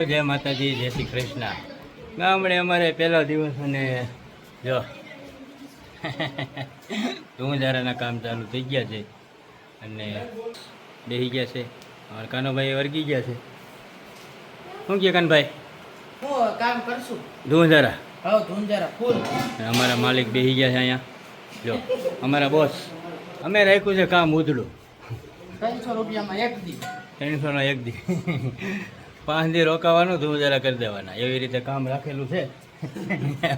જય માતાજી જય શ્રી કૃષ્ણ. ગામડે અમારે પહેલો દિવસ અને જો ધૂમધારાના કામ ચાલુ થઈ ગયા છે અને બેસી ગયા છે. અમારા કાનોભાઈ વર્ગી ગયા છે. શું કહે કાનભાઈ? હું કામ કરશું. ધૂમધારા હવે ધૂંધારા ફૂલ. અમારા માલિક બેસી ગયા છે અહીંયા. જો અમારા બોસ અમે રાખ્યું છે કામ ઉધડું. ત્રણસો રૂપિયામાં એક દી. ત્રણસોનો એક દી. પાંચ દી રોકાવાનું ધૂમધારા કરી દેવાના. એવી રીતે કામ રાખેલું છે.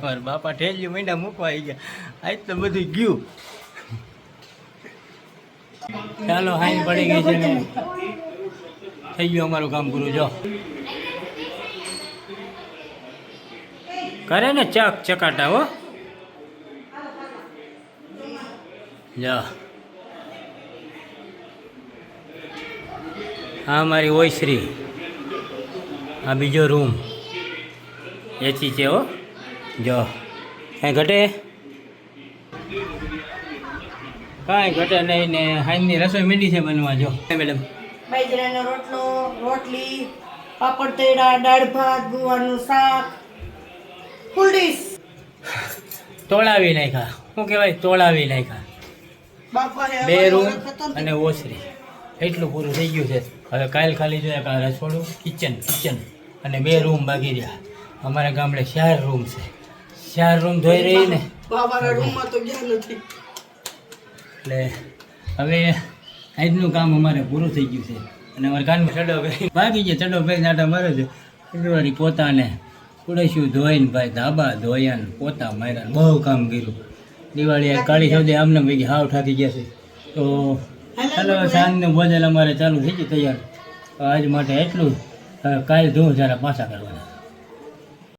મારા બાપા ઠેલ્યું મહિના મૂકવા આવી ગયા. આજ તો બધું ગયું. ચાલો, હાઈ પડી ગઈ છે થઈ ગયું અમારું કામ પૂરું, જો. કરે ને ચક ચકાટા, હો. જા હા, મારી ઓયશ્રી આ બીજો રૂમ. એસી છે હો. જો. કાંઈ ઘટે? કાંઈ ઘટે નહીં ને હાઈની રસોઈ મીંડી છે બનવા જો. મેડમ. બાજરાનો રોટલો રોટલી પાપડ તેડા દાળ ભાત ગુવારનું શાક ફૂલ ડીશ તોળાવી નાખ્યા. શું કહેવાય? તોળાવી નાખ્યા. બે રૂમ અને ઓસરી એટલું પૂરું થઈ ગયું છે. હવે કાલ ખાલી જોઈએ કે રસોડું કિચન કિચન અને બે રૂમ બાકી રહ્યા. અમારા ગામડે ચાર રૂમ છે. ચાર રૂમ ધોઈ રહી ને એટલે હવે આજનું કામ અમારે પૂરું થઈ ગયું છે. અને અમારે કાનમાં ચડો ભાઈ ભાગી છે ચડો ભાઈ નાટા મારે છે. ફેબ્રુઆરી પોતાને કુડેશું ધોઈને ભાઈ ધાબા ધોયાને પોતા માર્યા બહુ કામ કર્યું. દિવાળી કાળી સૌદે આમને ભાઈ હાવ ઠાકી ગયા છે. તો ચાલો સાંજનું ભોજન અમારે ચાલુ થઈ ગયું તૈયાર. આજ માટે એટલું કાલે ધૂમ જરા પાછા કરવાના.